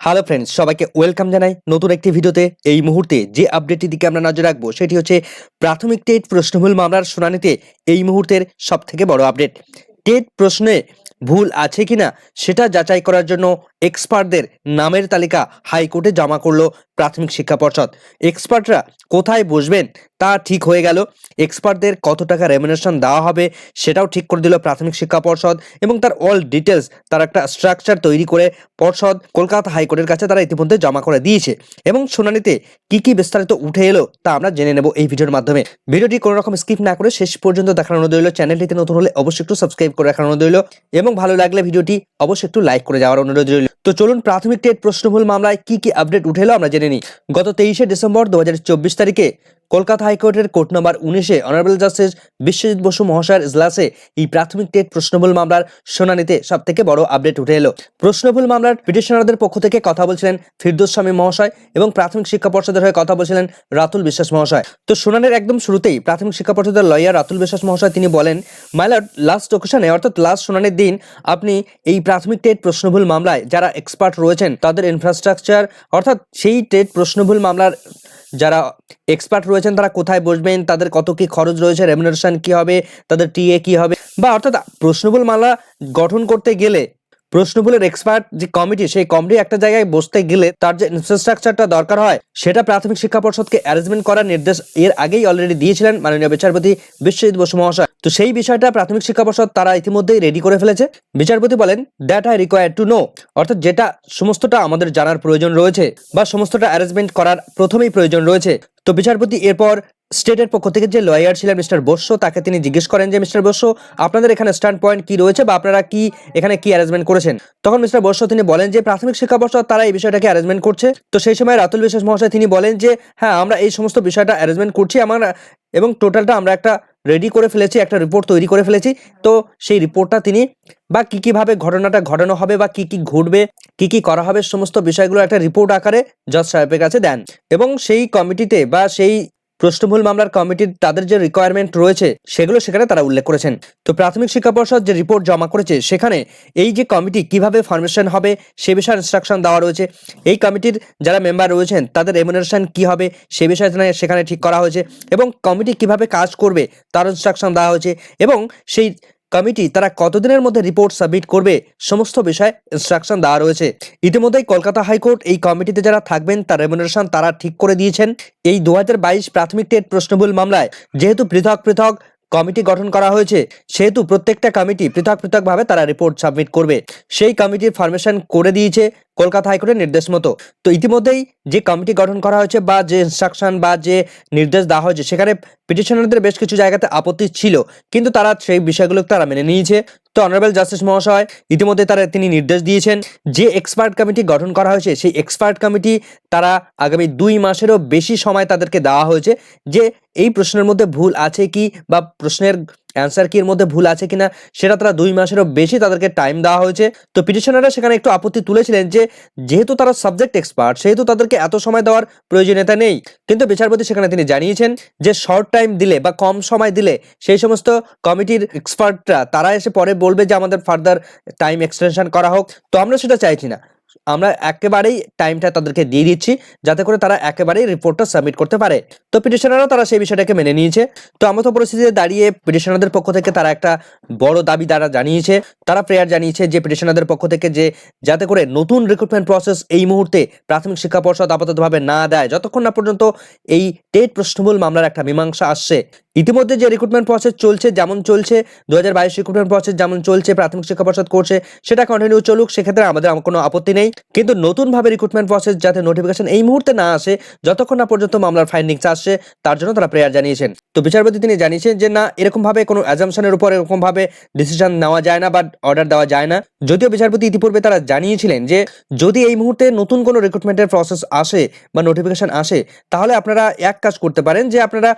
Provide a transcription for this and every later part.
Hello friends সবাইকে welcome জানাই নতুন একটি ভিডিওতে। এই মুহূর্তে যে আপডেটটি দিকে আমরা নজর রাখব, সেটি হচ্ছে প্রাথমিক টেট প্রশ্নমূল মামলার শুনানিতে এই মুহূর্তের সবথেকে বড় আপডেট টেট প্রশ্নে ভুল আছে কিনা সেটা যাচাই করার জন্য এক্সপার্টদের নামের তালিকা হাইকোর্টে জমা করল প্রাথমিক শিক্ষা পর্ষদ। এক্সপার্টরা কোথায় বসবেন তা ঠিক হয়ে গেল। এক্সপার্টদের কত টাকা রেমিনেশন দেওয়া হবে সেটাও ঠিক করে দিল প্রাথমিক শিক্ষা পর্ষদ এবং তার অল ডিটেলস তার একটা স্ট্রাকচার তৈরি করে পর্ষদ কলকাতা হাইকোর্টের কাছে তারা ইতিমধ্যে জমা করে দিয়েছে এবং শুনানিতে কি কি বিস্তারিত উঠে এলো তা আমরা জেনে নেব এই ভিডিওর মাধ্যমে। ভিডিওটি কোনো রকম স্কিপ না করে শেষ পর্যন্ত দেখানো রইল। চ্যানেলটিতে নতুন হলে অবশ্যই একটু সাবস্ক্রাইব করে অনুরোধ রইল এবং ভালো লাগলে ভিডিওটি অবশ্যই একটু লাইক করে যাওয়ার অনুরোধ রইল। তো চলুন প্রাথমিক টেট প্রশ্নভুল মামলায় কি কি আপডেট উঠেলো আমরা জেনে নিই। গত তেইশে ডিসেম্বর দু হাজার চব্বিশ তারিখে কলকাতা হাইকোর্টের কোর্ট নম্বর উনিশে অনারেবল জাস্টিস বিশ্বজিৎ বসু মহাশয়ের ইজলাসে এই প্রাথমিক টেট প্রশ্নভুল মামলার শুনানিতে সব থেকে বড় আপডেট উঠে এলো। প্রশ্নভুল মামলার পিটিশনারদের পক্ষ থেকে কথা বলছিলেন ফিরদোস স্বামী মহাশয় এবং প্রাথমিক শিক্ষা পর্ষদের হয়ে কথা বলছিলেন রাতুল বিশ্বাস মহাশয়। তো শুনানির একদম শুরুতেই প্রাথমিক শিক্ষা পর্ষদের লয়ার রাতুল বিশ্বাস মহাশয় তিনি বলেন মাইলট লাস্ট ওকেশনে অর্থাৎ লাস্ট শুনানির দিন, আপনি এই প্রাথমিক টেট প্রশ্নভুল মামলায় যারা এক্সপার্ট রয়েছেন, তাদের ইনফ্রাস্ট্রাকচার অর্থাৎ সেই টেট প্রশ্নভুল মামলার যারা এক্সপার্ট রয়েছেন, তারা কোথায় বসবেন, তাদের কত কি খরচ রয়েছে রেমিনেশন কি হবে, তাদের টিএ কি হবে? বা অর্থাৎ প্রশ্নবল মালা গঠন করতে গেলে প্রশ্নবুলের এক্সপার্ট যে কমিটি সেই কমিটি একটা জায়গায় বসতে গেলে তার যে ইনফ্রাস্ট্রাকচারটা দরকার হয়, সেটা প্রাথমিক শিক্ষা পর্ষদকে অ্যারেঞ্জমেন্ট করার নির্দেশ এর আগেই অলরেডি দিয়েছিলেন মাননীয় বিচারপতি বিশ্বজিৎ বসু মহাশয়। তো সেই বিষয়টা প্রাথমিক শিক্ষা পর্ষদ তারা ইতিমধ্যেই রেডি করে ফেলেছে। বিচারপতি বলেন that I require to know অর্থাৎ যেটা সমস্তটা আমাদের জানার প্রয়োজন রয়েছে বা সমস্তটা অ্যারেঞ্জমেন্ট করার প্রথমেই প্রয়োজন রয়েছে। তো বিচারপতি এরপর স্টেটের পক্ষ থেকে যে লয়ার ছিলেন মিস্টার বসু, তাকে তিনি জিজ্ঞেস করেন যে, মিস্টার বস্য আপনাদের এখানে স্ট্যান্ড পয়েন্ট কি রয়েছে বা আপনারা কি এখানে কি অ্যারেঞ্জমেন্ট করেছেন? তখন মিস্টার বস্য তিনি বলেন যে, প্রাথমিক শিক্ষা পর্ষদ তারা এই বিষয়টাকে অ্যারেঞ্জমেন্ট করছে। তো সেই সময় রাতুল বিশ্বাস মহাশয় তিনি বলেন যে হ্যাঁ আমরা এই সমস্ত বিষয়টা অ্যারেঞ্জমেন্ট করছি। আমার এবং টোটালটা আমরা একটা রেডি করে ফেলেছি, একটা রিপোর্ট তৈরি করে ফেলেছি। তো সেই রিপোর্টটা তিনি বা কি কীভাবে ঘটনাটা ঘটানো হবে বা কি কি ঘটবে, কি কি করা হবে, সমস্ত বিষয়গুলো একটা রিপোর্ট আকারে জজ সাহেবের কাছে দেন। এবং সেই কমিটিতে বা সেই প্রশ্নমূল মামলার কমিটির তাদের যে রিকোয়ারমেন্ট রয়েছে, সেগুলো সেখানে তারা উল্লেখ করেছেন। তো প্রাথমিক শিক্ষা পর্ষদ যে রিপোর্ট জমা করেছে, সেখানে এই যে কমিটি কীভাবে ফর্মেশন হবে, সে বিষয়ে ইনস্ট্রাকশন দেওয়া রয়েছে। এই কমিটির যারা মেম্বার রয়েছেন, তাদের রেমুনারেশন কি হবে, সে বিষয়ে সেখানে ঠিক করা হয়েছে এবং কমিটি কীভাবে কাজ করবে, তার ইনস্ট্রাকশন দেওয়া হয়েছে এবং সেই কমিটি তারা কতদিনের মধ্যে রিপোর্ট সাবমিট করবে সমস্ত বিষয়ে ইনস্ট্রাকশন দেওয়া রয়েছে। ইতিমধ্যেই কলকাতা হাইকোর্ট এই কমিটিতে যারা থাকবেন, তার রেমুনারেশন তারা ঠিক করে দিয়েছেন। এই দু হাজার বাইশ প্রাথমিক টেট প্রশ্নবুল মামলায় যেহেতু পৃথক পৃথক কমিটি গঠন করা হয়েছে, সেহেতু প্রত্যেকটা কমিটি পৃথক পৃথকভাবে তারা রিপোর্ট সাবমিট করবে। সেই কমিটির ফরমেশন করে দিয়েছে। কলকাতা হাইকোর্টের নির্দেশ মতো। তো ইতিমধ্যেই যে কমিটি গঠন করা হয়েছে বা যে ইনস্ট্রাকশন বা যে নির্দেশ দেওয়া হয়েছে, সেখানে পিটিশনারদের বেশ কিছু জায়গাতে আপত্তি ছিল, কিন্তু তারা সেই বিষয়গুলো তারা মেনে নিয়েছে। তো অনারেবল জাস্টিস মহাশয় ইতিমধ্যে তারা তিনি নির্দেশ দিয়েছেন যে এক্সপার্ট কমিটি গঠন করা হয়েছে, সেই এক্সপার্ট কমিটি তারা আগামী দুই মাসেরও বেশি সময় তাদেরকে দেওয়া হয়েছে। যে এই প্রশ্নের মধ্যে ভুল আছে কি বা প্রশ্নের অ্যান্সার কি এর মধ্যে ভুল আছে কিনা, সেটা তারা দুই মাসেরও বেশি তাদেরকে টাইম দেওয়া হয়েছে। তো পিটিশনাররা সেখানে একটু আপত্তি তুলেছিলেন যে, যেহেতু তারা সাবজেক্ট এক্সপার্ট সেহেতু তাদেরকে এত সময় দেওয়ার প্রয়োজনীয়তা নেই। কিন্তু বিচারপতি সেখানে তিনি জানিয়েছেন যে শর্ট টাইম দিলে বা কম সময় দিলে সেই সমস্ত কমিটির এক্সপার্টরা তারা এসে পরে বলবে যে, আমাদের ফার্দার টাইম এক্সটেনশন করা হোক। তো আমরা সেটা চাইছি না। আমরা একেবারেই টাইমটা তাদেরকে দিয়ে দিচ্ছি, যাতে করে তারা একেবারেই রিপোর্টটা সাবমিট করতে পারে। তো পিটিশনাররা তারা সেই বিষয়টাকে মেনে নিয়েছে। তো আমতো পরিস্থিতিতে দাঁড়িয়ে পিটিশনারদের পক্ষ থেকে তারা একটা বড় দাবি তারা জানিয়েছে। তারা প্রেয়ার জানিয়েছে যে পিটিশনারদের পক্ষ থেকে যে যাতে করে নতুন রিক্রুটমেন্ট প্রসেস এই মুহূর্তে প্রাথমিক শিক্ষা পর্ষদ আপাততভাবে না দেয়। যতক্ষণ না পর্যন্ত এই টেট প্রশ্নমূল মামলার একটা মীমাংসা আসছে, ইতিমধ্যে যে রিক্রুটমেন্ট প্রসেস চলছে যেমন চলছে দু হাজার বাইশ রিক্রুটমেন্ট প্রসেস যেমন চলছে, প্রাথমিক শিক্ষা পর্ষদ করছে, সেটা কন্টিনিউ চলুক, সেক্ষেত্রে আমাদের কোনো আপত্তি নেই। কিন্তু নতুনভাবে রিক্রুটমেন্ট প্রসেস যাতে নোটিফিকেশন এই মুহূর্তে না আসে, যতক্ষণ না পর্যন্ত মামলার ফাইন্ডিংস আসছে, তার জন্য তারা প্রেয়ার জানিয়েছেন। তো বিচারপতি তিনি জানিয়েছেন যে, না এরকম ভাবে কোনো অ্যাজামশনের উপর এরকম ভাবে ডিসিশন নেওয়া যায় না বা অর্ডার দেওয়া যায় না। যদিও বিচারপতি ইতিপূর্বে তারা জানিয়েছিলেন যে, যদি এই মুহূর্তে নতুন কোনো রিক্রুটমেন্টের প্রসেস আসে বা নোটিফিকেশন আসে, তাহলে আপনারা এক কাজ করতে পারেন যে, আপনারা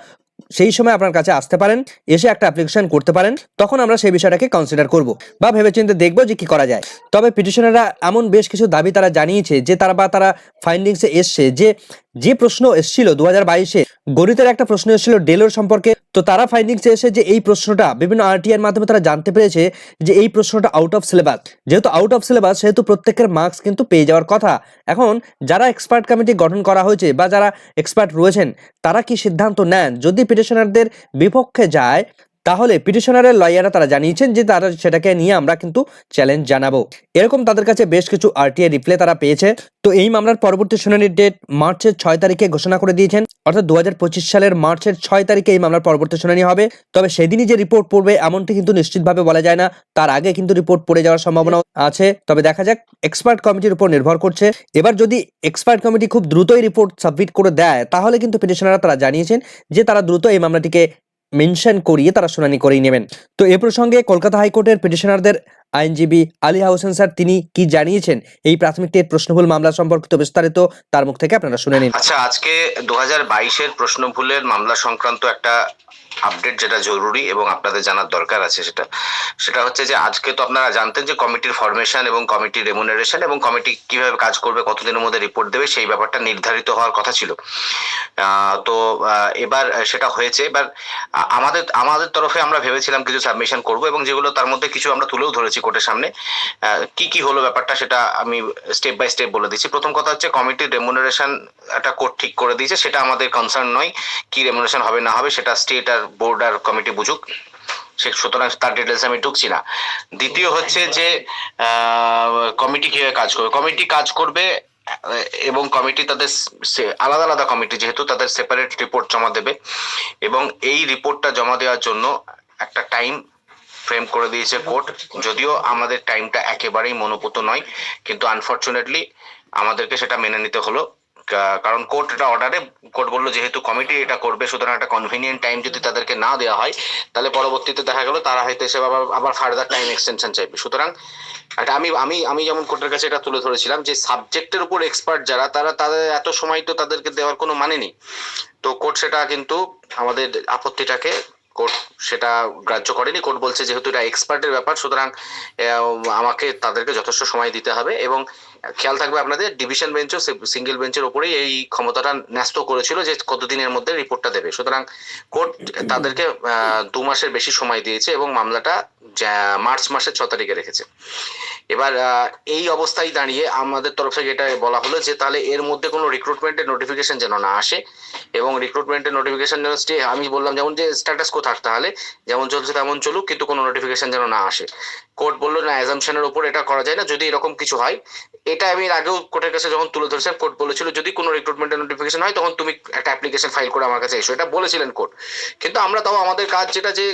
সেই সময় আপনার কাছে আসতে পারেন, এসে একটা অ্যাপ্লিকেশন করতে পারেন, তখন আমরা সেই বিষয়টাকে কনসিডার করব বা ভেবেচিন্তে দেখব যে কি করা যায়। তবে পিটিশনাররা এমন বেশ কিছু দাবি তারা জানিয়েছে যে তারা বা তারা ফাইন্ডিংসে এসছে যে যে প্রশ্ন এসছিল দু হাজার বাইশে গণিতের একটা প্রশ্ন এসেছিল ডেলোর সম্পর্কে। তো তারা ফাইন্ডিংস এসে যে এই প্রশ্নটা বিভিন্ন আরটিআর মাধ্যমে তারা জানতে পেরেছে যে এই প্রশ্নটা আউট অফ সিলেবাস যেহেতু আউট অফ সিলেবাস সেহেতু প্রত্যেকের মার্কস কিন্তু পেয়ে যাওয়ার কথা। এখন যারা এক্সপার্ট কমিটি গঠন করা হয়েছে বা যারা এক্সপার্ট রয়েছেন, তারা কি সিদ্ধান্ত নেন? যদি পিটিশনারদের বিপক্ষে যায় তাহলে পিটিশনারের লয়াররা তারা জানিয়েছেন যে তারা সেটাকে নিয়ে আমরা কিন্তু চ্যালেঞ্জ জানাব। এরকম তাদের কাছে বেশ কিছু আরটিআই রিপ্লে তারা পেয়েছে। তো এই মামলার পরবর্তী শুনানির ডেট মার্চের ছয় তারিখে ঘোষণা করে দিয়েছেন। অর্থাৎ দু হাজার পঁচিশ সালের মার্চের ছয় তারিখে এই মামলার পরবর্তী শুনানি হবে। তবে সেদিনই যে রিপোর্ট পড়বে এমনটি কিন্তু নিশ্চিতভাবে বলা যায় না। তার আগে কিন্তু রিপোর্ট পড়ে যাওয়ার সম্ভাবনা আছে। তবে দেখা যাক এক্সপার্ট কমিটির উপর নির্ভর করছে। এবার যদি এক্সপার্ট কমিটি খুব দ্রুতই রিপোর্ট সাবমিট করে দেয়, তাহলে কিন্তু পিটিশনাররা তারা জানিয়েছেন যে তারা দ্রুত এই মামলাটিকে মেনশন করিয়ে তারা শুনানি করেই নেবেন। তো এ প্রসঙ্গে কলকাতা হাইকোর্টের পিটিশনারদের আইনজীবী আলী হাউসেন স্যার, তিনি কি জানিয়েছেন? এই প্রাথমিক টেট প্রশ্নভুল মামলা সম্পর্কিত বিস্তারিত, তার মুখ থেকে আপনারা শুনে নিন। আচ্ছা আজকে দু হাজার বাইশের প্রশ্নভুলের মামলা সংক্রান্ত একটা আপডেট যেটা জরুরি এবং আপনাদের জানার দরকার আছে সেটা। সেটা হচ্ছে যে, আজকে তো আপনারা জানতেন যে কমিটির ফরমেশন এবং কমিটির রেমুনারেশন এবং কমিটি কীভাবে কাজ করবে, কতদিনের মধ্যে রিপোর্ট দেবে, সেই ব্যাপারটা নির্ধারিত হওয়ার কথা ছিল। তো এবার সেটা হয়েছে। এবার আমাদের আমাদের তরফে আমরা ভেবেছিলাম কিছু সাবমিশন করব এবং যেগুলো তার মধ্যে কিছু আমরা তুলেও ধরেছি কোর্টের সামনে। কি কি হলো ব্যাপারটা সেটা আমি স্টেপ বাই স্টেপ বলে দিচ্ছি। প্রথম কথা হচ্ছে কমিটির রেমুনারেশন একটা কোর্ট ঠিক করে দিয়েছে, সেটা আমাদের কনসার্ন নয়, কি রেমুনারেশন হবে না হবে সেটা স্টেট আর বোর্ড আর কমিটি বুঝুক, সে সুতরাং তার ডিটেলস আমি ঢুকছি না। দ্বিতীয় হচ্ছে যে কমিটি কীভাবে কাজ করবে? কমিটি কাজ করবে এবং কমিটি তাদের আলাদা আলাদা কমিটি যেহেতু তাদের সেপারেট রিপোর্ট জমা দেবে, এবং এই রিপোর্টটা জমা দেওয়ার জন্য একটা টাইম ফ্রেম করে দিয়েছে কোর্ট যদিও আমাদের টাইমটা একেবারেই মনোপুত নয়, কিন্তু আনফর্চুনেটলি আমাদেরকে সেটা মেনে নিতে হলো। কারণ কোর্ট এটা অর্ডারে কোর্ট বলল যেহেতু কমিটি এটা করবে, সুতরাং একটা কনভিনিয়েন্ট টাইম যদি তাদেরকে না দেওয়া হয়, তাহলে পরবর্তীতে দেখা গেল তারা হয়তো এসে আবার আবার ফার্দার টাইম এক্সটেনশন চাইবে। সুতরাং এটা আমি আমি আমি যেমন কোর্টের কাছে এটা তুলে ধরেছিলাম যে সাবজেক্টের উপর এক্সপার্ট যারা, তারা তাদের এত সময় তো তাদেরকে দেওয়ার কোনো মানে নেই। তো কোর্ট সেটা কিন্তু আমাদের আপত্তিটাকে কোর্ট সেটা গ্রাহ্য করেনি, কোর্ট বলছে যেহেতু এটা এক্সপার্টের ব্যাপার, সুতরাং আমাকে তাদেরকে যথেষ্ট সময় দিতে হবে এবং খেয়াল থাকবে আপনাদের ডিভিশন বেঞ্চও সিঙ্গেল বেঞ্চের উপরেই এই ক্ষমতাটা ন্যস্ত করেছিল যে কতদিনের মধ্যে রিপোর্টটা দেবে। সুতরাং কোর্ট তাদেরকে দু মাসের বেশি সময় দিয়েছে এবং মামলাটা মার্চ মাসের ছ তারিখে রেখেছে। এবার এই অবস্থায় দাঁড়িয়ে আমাদের তরফ থেকে এটা বলা হলো যে তাহলে এর মধ্যে কোনো রিক্রুটমেন্টের নোটিফিকেশন যেন না আসে এবং রিক্রুটমেন্টের নোটিফিকেশন যেন স্টে আমি বললাম যেমন যে স্ট্যাটাস কো থাক তাহলে? যেমন চলছে তেমন চলুক, কিন্তু কোনো নোটিফিকেশন যেন না আসে। কোর্ট বলল, না অ্যাজামশনের উপর এটা করা যায় না, যদি এরকম কিছু হয়। এটা আমি আগেও কোর্টের কাছে যখন তুলে ধরেছিলাম কোর্ট বলেছিল, যদি কোনো রিক্রুটমেন্টের নোটিফিকেশন হয়, তখন তুমি একটা অ্যাপ্লিকেশন ফাইল করে আমার কাছে এসো। এটা বলেছিলেন কোর্ট কিন্তু আমরা তাও আমাদের কাজ যেটা যে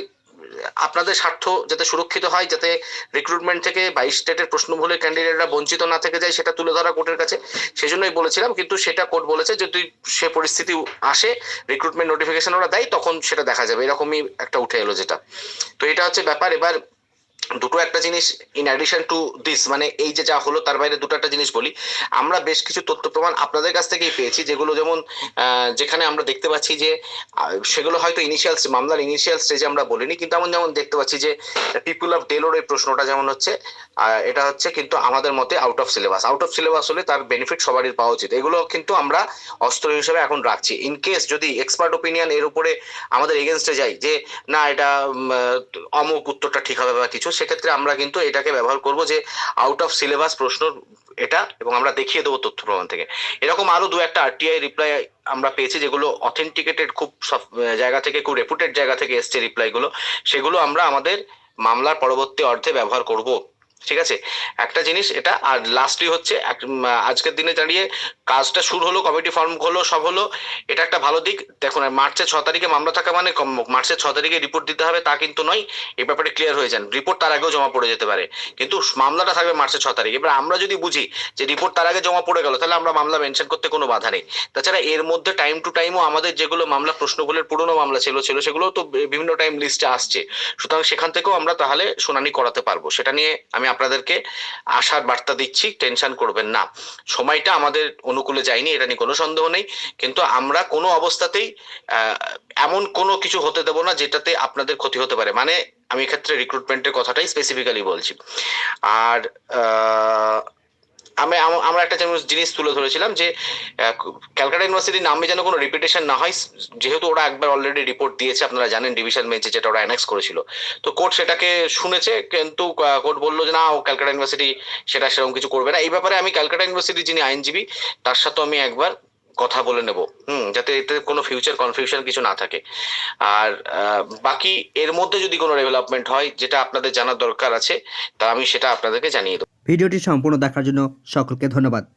আপনাদের স্বার্থ যাতে সুরক্ষিত হয়, যাতে রিক্রুটমেন্ট থেকে বাইশ স্টেটের প্রশ্ন ভুলে ক্যান্ডিডেটরা বঞ্চিত না থেকে যায়, সেটা তুলে ধরা কোর্টের কাছে। সেই জন্যই বলেছিলাম, কিন্তু সেটা কোর্ট বলেছে যদি সে পরিস্থিতি আসে রিক্রুটমেন্ট নোটিফিকেশন ওরা দেয়, তখন সেটা দেখা যাবে। এরকমই একটা উঠে এলো যেটা। তো এটা হচ্ছে ব্যাপার। এবার দুটো একটা জিনিস ইন অ্যাডিশন টু দিস মানে এই যে যা হলো তার বাইরে দুটো একটা জিনিস বলি। আমরা বেশ কিছু তথ্য প্রমাণ আপনাদের কাছ থেকেই পেয়েছি, যেগুলো যেমন যেখানে আমরা দেখতে পাচ্ছি যে সেগুলো হয়তো ইনিশিয়াল মামলার ইনিশিয়াল স্টেজে আমরা বলিনি, কিন্তু এমন যেমন দেখতে পাচ্ছি যে পিপুল অফ ডেলোর এই প্রশ্নটা যেমন হচ্ছে এটা হচ্ছে কিন্তু আমাদের মতে out of syllabus out of syllabus হলে তার বেনিফিট সবারই পাওয়া উচিত। এগুলো কিন্তু আমরা অস্ত্র হিসেবে এখন রাখছি। ইন কেস যদি এক্সপার্ট ওপিনিয়ন এর উপরে আমাদের এগেনস্টে যাই যে, না, এটা অমুক উত্তরটা ঠিক হবে বা কিছু সেক্ষেত্রে আমরা কিন্তু এটাকে ব্যবহার করব যে আউট অফ সিলেবাস প্রশ্ন এটা এবং আমরা দেখিয়ে দেবো তথ্য প্রমাণ থেকে। এরকম আরও দু একটা আরটিআই রিপ্লাই আমরা পেয়েছি যেগুলো অথেন্টিকেটেড খুব সব জায়গা থেকে, খুব রেপুটেড জায়গা থেকে এসছে রিপ্লাইগুলো সেগুলো আমরা আমাদের মামলার পরবর্তী অর্ধে ব্যবহার করব। ঠিক আছে? একটা জিনিস, এটা আর লাস্টলি হচ্ছে আজকের দিনে দাঁড়িয়ে কাজটা শুরু হলো কমিটি ফর্ম হলো, সব হলো, এটা একটা ভালো দিক। দেখুন মার্চের ছ তারিখে মামলা থাকা মানে মার্চের ছ তারিখে রিপোর্ট দিতে হবে তা কিন্তু নয় এই ব্যাপারে ক্লিয়ার হয়ে যান। রিপোর্ট তার আগেও জমা পড়ে যেতে পারে। কিন্তু মামলাটা থাকবে মার্চের ছ তারিখ। এবার আমরা যদি বুঝি যে রিপোর্ট তার আগে জমা পড়ে গেল, তাহলে আমরা মামলা মেনশন করতে কোনো বাধা নেই। তাছাড়া এর মধ্যে টাইম টু টাইমও আমাদের যেগুলো মামলা, প্রশ্নগুলোর পুরনো মামলা ছিল ছিল সেগুলো তো বিভিন্ন টাইম লিস্টে আসছে। সুতরাং সেখান থেকেও আমরা তাহলে শুনানি করাতে পারব। সেটা নিয়ে আমি আপনাদেরকে আসার বার্তা দিচ্ছি, টেনশন করবেন না। সময়টা আমাদের অনুকূলে যায়নি, এটা নিয়ে কোনো সন্দেহ নেই। কিন্তু আমরা কোনো অবস্থাতেই এমন কোনো কিছু হতে দেব না যেটাতে আপনাদের ক্ষতি হতে পারে। মানে আমি এক্ষেত্রে রিক্রুটমেন্টের কথাটাই স্পেসিফিক্যালি বলছি। আর আহ, আমি আমরা একটা জিনিস তুলে ধরেছিলাম যে ক্যালকাটা ইউনিভার্সিটির নামে যেন কোনো রিপিটেশন না হয় যেহেতু ওরা একবার অলরেডি রিপোর্ট দিয়েছে আপনারা জানেন ডিভিশন বেঞ্চে যেটা ওরা অ্যানেক্স করেছিল। তো কোর্ট সেটাকে শুনেছে কিন্তু কোর্ট বলল যে না ও ক্যালকাটা ইউনিভার্সিটি সেটা সেরকম কিছু করবে না। এই ব্যাপারে আমি ক্যালকাটা ইউনিভার্সিটির যিনি আইনজীবী তার সাথে আমি একবার কথা বলে নেব। হুম, যাতে এতে কোনো ফিউচার কনফিউশন কিছু না থাকে। আর বাকি এর মধ্যে যদি কোনো ডেভেলপমেন্ট হয়, যেটা আপনাদের জানার দরকার আছে, তা আমি সেটা আপনাদেরকে জানিয়ে দেবো। ভিডিওটি সম্পূর্ণ দেখার জন্য সকলকে ধন্যবাদ।